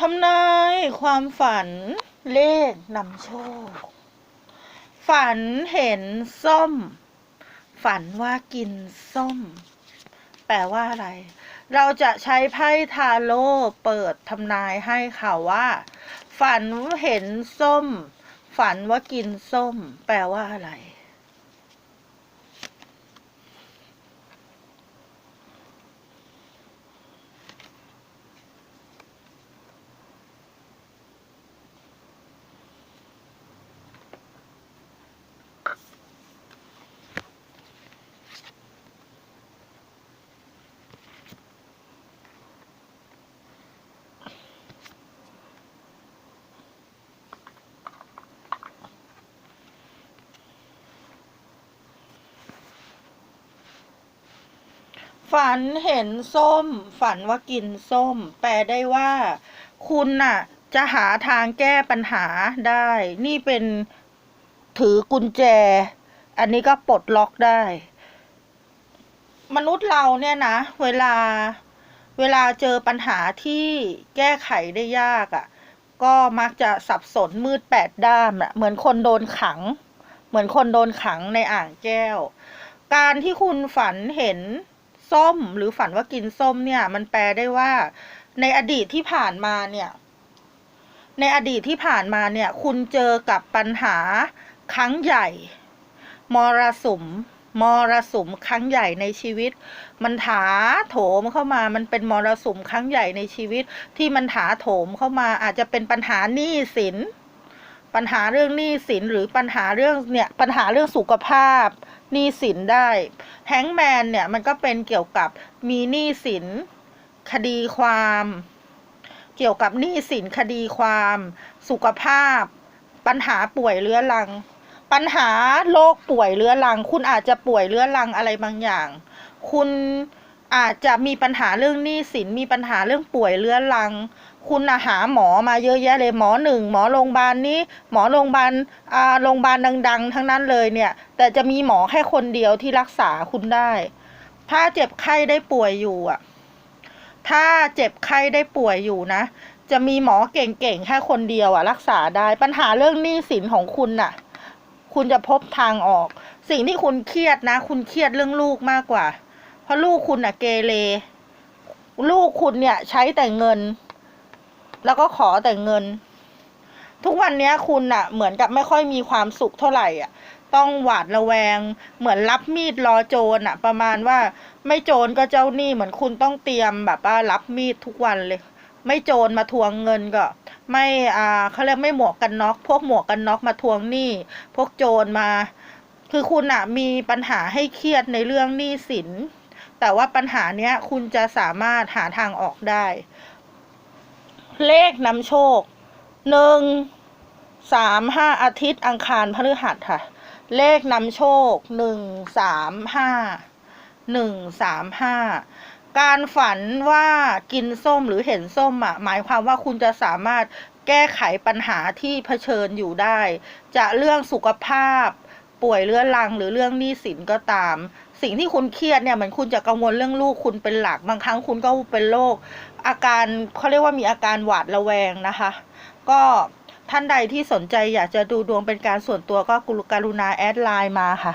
ทำนายความฝันเลขนำโชค ฝันเห็นส้ม ฝันว่ากินส้ม แปลว่าอะไร เราจะใช้ไพ่ทาโร่เปิดทำนายให้ค่ะว่า ฝันเห็นส้ม ฝันว่ากินส้ม แปลว่าอะไร ฝันเห็นส้ม ฝันว่ากินส้ม แปลได้ว่า คุณน่ะ จะหาทางแก้ปัญหาได้ นี่เป็นถือกุญแจ อันนี้ก็ปลดล็อกได้ มนุษย์เราเนี่ยนะ เวลาเวลาเจอปัญหาที่แก้ไขได้ยากอะ่ะ ก็มักจะสับสนมืดแปดด้ามอะเหมือนคนโดนขัง เหมือนคนโดนขังในอ่างแก้ว การที่คุณฝันเห็น ส้ม หรือฝันว่ากินส้มเนี่ย มันแปลได้ว่า ในอดีตที่ผ่านมาเนี่ย ในอดีตที่ผ่านมาเนี่ย คุณเจอกับปัญหาครั้งใหญ่ มรสุมมรสุมครั้งใหญ่ในชีวิต มันถาโถมเข้ามา มันเป็นมรสุมครั้งใหญ่ในชีวิต ที่มันถาโถมเข้ามา อาจจะเป็นปัญหาหนี้สิน ปัญหาเรื่องหนี้สินหรือปัญหาเรื่องเนี่ยปัญหาเรื่องสุขภาพหนี้สินได้ แฮงแมนเนี่ยมันก็เป็นเกี่ยวกับมีหนี้สินคดีความ เกี่ยวกับหนี้สินคดีความ สุขภาพ ปัญหาป่วยเรื้อรัง ปัญหาโรคป่วยเรื้อรัง คุณอาจจะป่วยเรื้อรังอะไรบางอย่าง คุณ อาจจะมีปัญหาเรื่องหนี้สินมีปัญหาเรื่องป่วยเรื้อรัง คุณหาหมอมาเยอะแยะเลยหมอหนึ่งหมอโรงพยาบาลนี้ หมอโรงพยาบาลอ่าโรงพยาบาลดัง ๆ ทั้งนั้นเลยเนี่ย แต่จะมีหมอแค่คนเดียวที่รักษาคุณได้ ถ้าเจ็บไข้ได้ป่วยอยู่อะ ถ้าเจ็บไข้ได้ป่วยอยู่นะ จะมีหมอเก่งๆแค่คนเดียวอะ รักษาได้ปัญหาเรื่องหนี้สินของคุณน่ะ คุณจะพบทางออก สิ่งที่คุณเครียดนะ คุณเครียดเรื่องลูกมากกว่า เพราะลูกคุณน่ะเกเรลูกคุณเนี่ยใช้แต่เงิน แล้วก็ขอแต่เงิน ทุกวันเนี้ยคุณน่ะเหมือนกับไม่ค่อยมีความสุขเท่าไหร่อะ ต้องหวาดระแวง เหมือนรับมีดรอโจรอะประมาณว่า ไม่โจรก็เจ้าหนี้เหมือนคุณต้องเตรียมแบบว่ารับมีดทุกวันเลย ไม่โจรมาทวงเงินก็ ไม่อ่าเขาเรียกไม่หมวกกันน็อกพวกหมวกกันน็อกมาทวงหนี้ พวกโจรมา คือคุณอะมีปัญหาให้เครียดในเรื่องหนี้สิน แต่ว่าปัญหาเนี้ยคุณจะสามารถหาทางออกได้ เลขนำโชคหนึ่งสามห้าอาทิตย์อังคารพฤหัสค่ะ เลขนำโชคหนึ่งสามห้าหนึ่งสามห้าการฝันว่ากินส้มหรือเห็นส้มอะหมายความว่าคุณจะสามารถแก้ไขปัญหาที่เผชิญอยู่ได้ จะเรื่องสุขภาพ ป่วยเรื้อรังหรือเรื่องหนี้สินก็ตาม สิ่งที่คุณเครียดเนี่ยเหมือนคุณจะกังวลเรื่องลูกคุณเป็นหลัก บางครั้งคุณก็เป็นโรคอาการเขาเรียกว่ามีอาการหวาดระแวงนะคะ ก็ท่านใดที่สนใจอยากจะดูดวงเป็นการส่วนตัวก็กรุณาแอดไลน์มาค่ะ